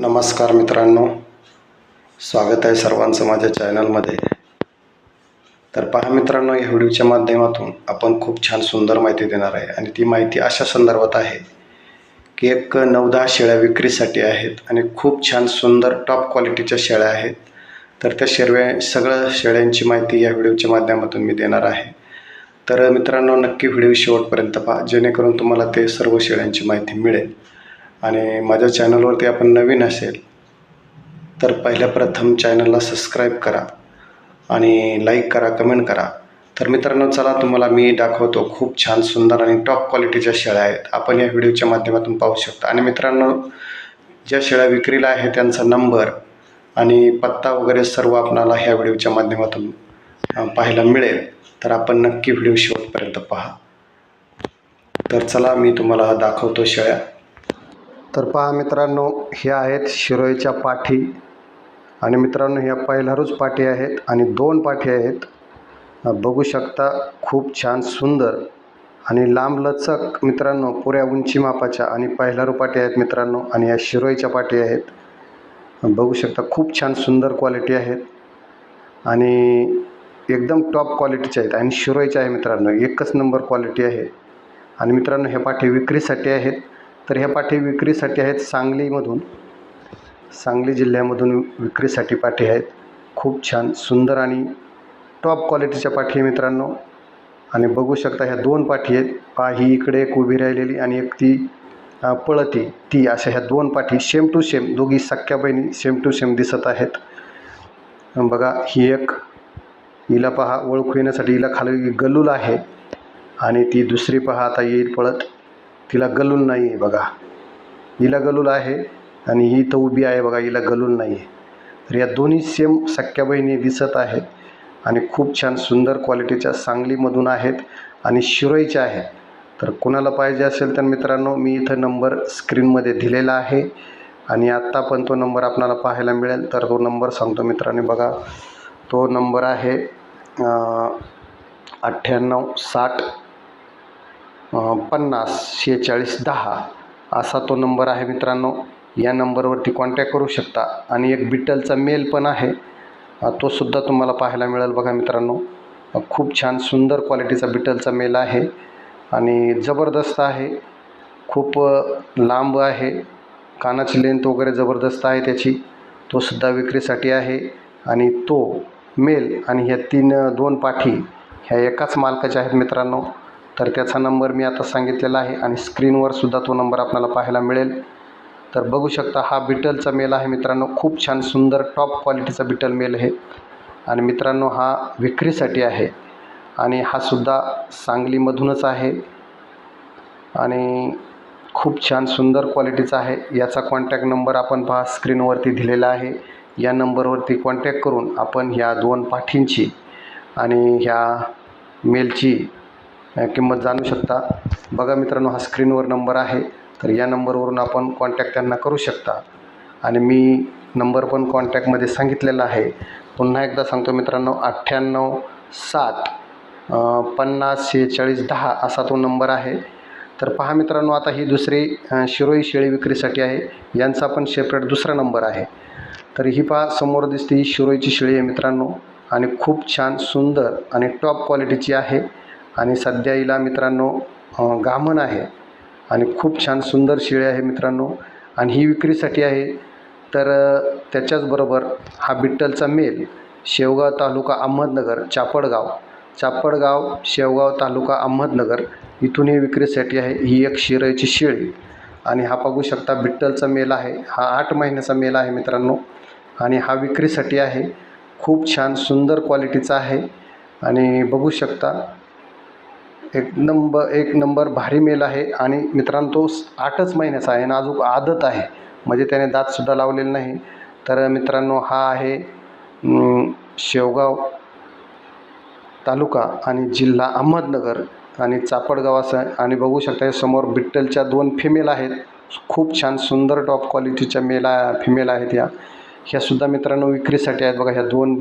नमस्कार मित्रांनो. स्वागत आहे सर्वांचं माझ्या चॅनलमध्ये. तर पहा मित्रांनो या व्हिडिओच्या माध्यमातून आपण खूप छान सुंदर माहिती देणार आहे आणि ती माहिती अशा संदर्भात आहे की एक नऊ दहा शेळ्या विक्रीसाठी आहेत आणि खूप छान सुंदर टॉप क्वालिटीच्या शेळ्या आहेत. तर त्या शेळ्या सगळ्या शेळ्यांची माहिती या व्हिडिओच्या माध्यमातून मी देणार आहे. तर मित्रांनो नक्की व्हिडिओ शेवटपर्यंत पहा जेणेकरून तुम्हाला ते सर्व शेळ्यांची माहिती मिळेल. आणि माझ्या चॅनलवरती आपण नवीन असेल तर पहिल्या प्रथम चॅनलला सबस्क्राईब करा आणि लाईक करा कमेंट करा. तर मित्रांनो चला तुम्हाला मी दाखवतो खूप छान सुंदर आणि टॉप क्वालिटीच्या शेळ्या आहेत. आपण या व्हिडिओच्या माध्यमातून पाहू शकता. आणि मित्रांनो ज्या शेळ्या विक्रीला आहे त्यांचा नंबर आणि पत्ता वगैरे सर्व आपणाला ह्या व्हिडिओच्या माध्यमातून पाहायला मिळेल. तर आपण नक्की व्हिडिओ शेवटपर्यंत पहा. तर चला मी तुम्हाला दाखवतो शेळ्या. तर पहा मित्रांनो ह्या आहेत शिरोईच्या पाठी. आणि मित्रांनो ह्या पहिलारूच पाठी आहेत आणि दोन पाठी आहेत. बघू शकता खूप छान सुंदर आणि लांबलचक मित्रांनो पुऱ्या उंची मापाच्या आणि पहिलारू पाठी आहेत मित्रांनो आणि या शिरोईच्या पाठी आहेत. बघू शकता खूप छान सुंदर क्वालिटी आहेत. आणि एकदम टॉप क्वालिटीच्या आहेत आणि शिरोईच्या आहे मित्रांनो एकच नंबर क्वालिटी आहे. आणि मित्रांनो ह्या पाठी विक्रीसाठी आहेत. तर ह्या पाठी विक्रीसाठी आहेत सांगलीमधून. सांगली जिल्ह्यामधून विक्रीसाठी पाठी आहेत. खूप छान सुंदर आणि टॉप क्वालिटीच्या पाठी आहे मित्रांनो. आणि बघू शकता ह्या दोन पाठी आहेत. पा ही इकडे एक उभी राहिलेली आणि एक ती पळती. ती अशा ह्या दोन पाठी सेम टू सेम दोघी सख्या बहिणी सेम टू सेम दिसत आहेत. बघा ही एक हिला पहा ओळखू येण्यासाठी हिला खाली गलूल आहे. आणि ती दुसरी पहा आता येईल पळत. तिला गलून नाही आहे बघा. हिला गलूल आहे आणि ही तर उभी आहे बघा हिला गलूल नाही आहे तर या दोन्ही सेम सख्या बहिणी दिसत आहेत आणि खूप छान सुंदर क्वालिटीच्या सांगलीमधून आहेत आणि शिरोईच्या आहेत. तर कोणाला पाहिजे असेल तर मित्रांनो मी इथं नंबर स्क्रीनमध्ये दिलेला आहे आणि आत्ता पण तो नंबर आपणाला पाहायला मिळेल. तर तो नंबर सांगतो मित्रांनी बघा. तो नंबर आहे अठ्ठ्याण्णव साठ पन्नास शेहेचाळीस दहा असा तो नंबर आहे मित्रांनो. या नंबरवरती कॉन्टॅक्ट करू शकता. आणि एक बिटलचा मेल पण आहे. तोसुद्धा तो सुद्धा तुम्हाला पाहायला मिळेल बघा मित्रांनो. खूप छान सुंदर क्वालिटीचा बिटलचा मेल आहे. आणि जबरदस्त आहे. खूप लांब आहे. कानाची लेंथ वगैरे जबरदस्त आहे त्याची. तो सुद्धा विक्रीसाठी आहे. आणि तो मेल आणि ह्या तीन दोन पाठी ह्या एकाच मालकाच्या आहेत मित्रांनो. तर त्याचा नंबर मी आता सांगितलेला आहे आणि स्क्रीनवर सुद्धा तो नंबर आपल्याला पाहायला मिळेल. तर बघू शकता हा बिटलचा मेल आहे मित्रांनो. खूप छान सुंदर टॉप क्वालिटीचा बिटल मेल आहे. आणि मित्रांनो हा विक्रीसाठी आहे. आणि हा सुद्धा सांगलीमधूनच आहे. आणि खूप छान सुंदर क्वालिटीचा आहे. याचा कॉन्टॅक्ट नंबर आपण पहा स्क्रीनवरती दिलेला आहे. या नंबरवरती कॉन्टॅक्ट करून आपण ह्या दोन पाठींची आणि ह्या मेलची किंमत जाणू शकता. बघा मित्रांनो हा स्क्रीनवर नंबर आहे. तर या नंबरवरून आपण कॉन्टॅक्ट त्यांना करू शकता. आणि मी नंबर पण कॉन्टॅक्टमध्ये सांगितलेला आहे. पुन्हा एकदा सांगतो मित्रांनो अठ्ठ्याण्णव सात पन्नास शेहेचाळीस दहा असा तो नंबर आहे. तर पहा मित्रांनो आता ही दुसरी शिरोई शेळी विक्रीसाठी आहे. यांचा पण सेपरेट दुसरा नंबर आहे. तर ही पहा समोर दिसते ही शिरोईची शेळी आहे मित्रांनो. आणि खूप छान सुंदर आणि टॉप क्वालिटीची आहे. आणि सध्या हिला मित्रांनो घामण आहे. आणि खूप छान सुंदर शेळी आहे मित्रांनो. आणि ही विक्रीसाठी आहे. तर त्याच्याचबरोबर हा बिट्टलचा मेल शेवगाव तालुका अहमदनगर चापडगाव. चापडगाव शेवगाव तालुका अहमदनगर इथूनही विक्रीसाठी आहे ही एक शिरायची शेळी. आणि हा बघू शकता बिट्टलचा मेल आहे. हा आठ महिन्याचा मेल आहे मित्रांनो. आणि हा विक्रीसाठी आहे. खूप छान सुंदर क्वालिटीचा आहे. आणि बघू शकता एक नंबर एक नंबर भारी मेल आहे आणि मित्रांनो तो आठच महिन्याचा आहे आणि अजून आदत आहे. म्हणजे त्याने दातसुद्धा लावलेले नाही. तर मित्रांनो हा आहे शेवगाव तालुका आणि जिल्हा अहमदनगर आणि चापडगाव असं आणि बघू शकता समोर बिट्टलच्या दोन फिमेल आहेत. खूप छान सुंदर टॉप क्वालिटीच्या मेला फिमेल आहेत या. ह्यासुद्धा मित्रांनो विक्रीसाठी आहेत. बघा ह्या दोन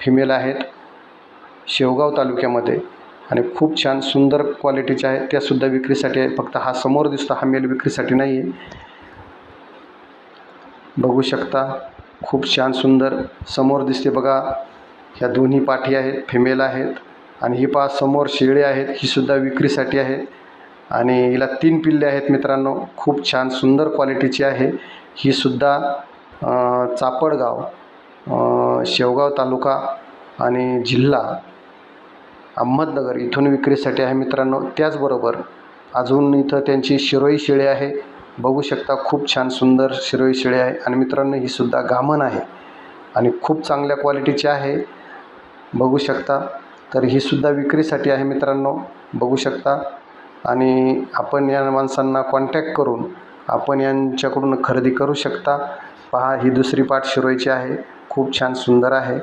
फिमेल आहेत शेवगाव तालुक्यामध्ये. आणि खूप छान सुंदर क्वालिटीच्या आहेत त्यासुद्धा विक्रीसाठी आहे. फक्त हा समोर दिसतो हा मेल विक्रीसाठी नाही आहे. बघू शकता खूप छान सुंदर समोर दिसते बघा. ह्या दोन्ही पाठी आहेत फिमेल आहेत. आणि ही पहा समोर शेळी आहेत ही सुद्धा विक्रीसाठी आहे. आणि हिला तीन पिल्ले आहेत मित्रांनो. खूप छान सुंदर क्वालिटीची आहे. ही सुद्धा चापडगाव शेवगाव तालुका आणि जिल्हा अहमदनगर इथून विक्रीसाठी आहे मित्रांनो. त्याचबरोबर अजून इथं त्यांची शिरोई शेळी आहे. बघू शकता खूप छान सुंदर शिरोई शेळी आहे. आणि मित्रांनो ही सुद्धा गामण आहे. आणि खूप चांगल्या क्वालिटीची आहे. बघू शकता. तर ही सुद्धा विक्रीसाठी आहे मित्रांनो. बघू शकता. आणि आपण या माणसांना कॉन्टॅक्ट करून आपण यांच्याकडून खरेदी करू शकता. पहा ही दुसरी पाठ शिरोईची आहे. खूप छान सुंदर आहे.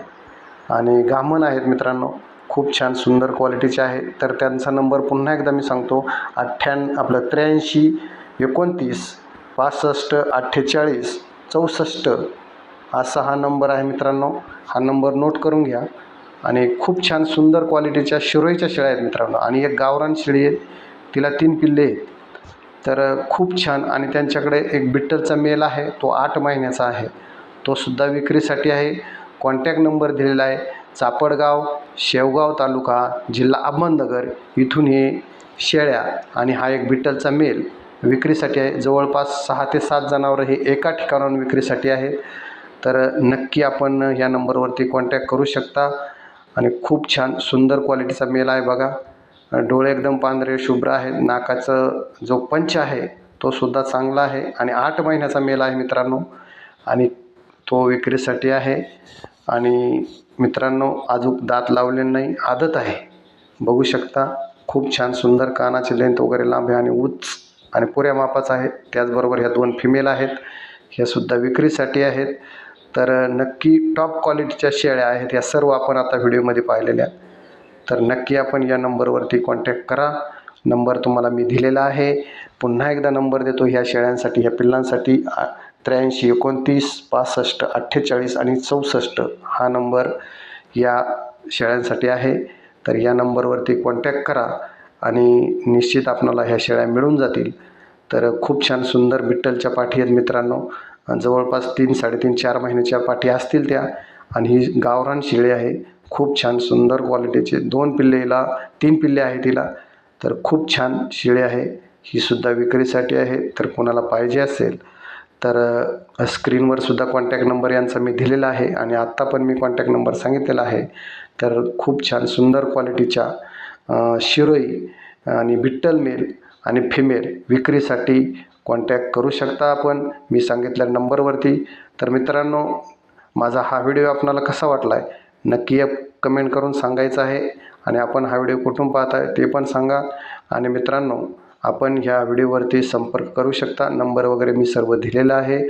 आणि गामण आहेत मित्रांनो. खूप छान सुंदर क्वालिटीचे आहे. तर त्यांचा नंबर पुन्हा एकदा मी सांगतो. अठ्ठ्याण् आपलं त्र्याऐंशी एकोणतीस पासष्ट अठ्ठेचाळीस चौसष्ट असा हा नंबर आहे मित्रांनो. हा नंबर नोट करून घ्या. आणि खूप छान सुंदर क्वालिटीच्या शिरोईच्या शेळ्या आहेत मित्रांनो. आणि एक गावरान शेळी आहे. तिला तीन पिल्ले आहेत. तर खूप छान आणि त्यांच्याकडे एक बिट्टलचा मेल आहे. तो आठ महिन्याचा आहे. तो सुद्धा विक्रीसाठी आहे. कॉन्टॅक्ट नंबर दिलेला आहे. चापडगाव शेवगाव तालुका जिल्हा अहमदनगर इथून हे शेळ्या आणि हा एक बिट्टलचा मेल विक्रीसाठी आहे. जवळपास सहा ते सात जनावरं हे एका ठिकाणाहून विक्रीसाठी आहेत. तर नक्की आपण या नंबरवरती कॉन्टॅक्ट करू शकता. आणि खूप छान सुंदर क्वालिटीचा मेल आहे बघा. डोळे एकदम पांढरे शुभ्र आहेत. नाकाचं जो पंच आहे तो सुद्धा चांगला आहे. आणि आठ महिन्याचा मेल आहे मित्रांनो. आणि तो विक्रीसाठी आहे. आणि मित्रांनो अजून दात लावले नाही आदत आहे. बघू शकता खूप छान सुंदर कानाची लेंथ वगैरे लांब आहे आणि उच आणि पुऱ्या मापाचा आहे. त्याचबरोबर ह्या दोन फिमेल आहेत. ह्या सुद्धा विक्रीसाठी आहेत. तर नक्की टॉप क्वालिटीच्या शेळ्या आहेत या सर्व आपण आता व्हिडिओमध्ये पाहिलेल्या. तर नक्की आपण या नंबरवरती कॉन्टॅक्ट करा. नंबर तुम्हाला मी दिलेला आहे. पुन्हा एकदा नंबर देतो ह्या शेळ्यांसाठी ह्या पिल्लांसाठी. आ- त्र्याऐंशी एकोणतीस पासष्ट अठ्ठेचाळीस आणि चौसष्ट हा नंबर या शेळ्यांसाठी आहे. तर या नंबरवरती कॉन्टॅक्ट करा आणि निश्चित आपणाला ह्या शेळ्या मिळून जातील. तर खूप छान सुंदर बिट्टलच्या पाठी आहेत मित्रांनो. जवळपास तीन साडेतीन चार महिन्याच्या पाठी असतील त्या. आणि ही गावरान शेळी आहे. खूप छान सुंदर क्वालिटीचे दोन पिल्लेला तीन पिल्ले आहेत तिला. तर खूप छान शेळी आहे. ही सुद्धा विक्रीसाठी आहे. तर कोणाला पाहिजे असेल तर स्क्रीनवर सुद्धा कॉन्टॅक्ट नंबर यांचा मी दिलेला आहे आणि आत्ता पण मी कॉन्टॅक्ट नंबर सांगितलेला आहे. तर खूप छान सुंदर क्वालिटीच्या शिरोई आणि विठ्ठल मेल आणि फिमेल विक्रीसाठी कॉन्टॅक्ट करू शकता आपण. मी सांगितल्या नंबरवरती तर मित्रांनो माझा हा व्हिडिओ आपणाला कसा वाटला आहे नक्की कमेंट करून सांगायचं आहे. आणि आपण हा व्हिडिओ कुठून पाहत आहे ते पण सांगा. आणि मित्रांनो आपण ह्या व्हिडिओवरती संपर्क करू शकता. नंबर वगैरे मी सर्व दिलेला आहे.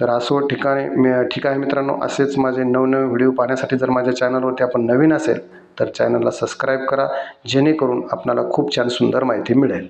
तर असो ठिकाणी मी ठीक आहे मित्रांनो असेच माझे नवनवीन व्हिडिओ पाहण्यासाठी जर माझ्या चॅनलवरती आपण नवीन असेल तर चॅनलला सबस्क्राईब करा. जेणेकरून आपणाला खूप छान सुंदर माहिती मिळेल.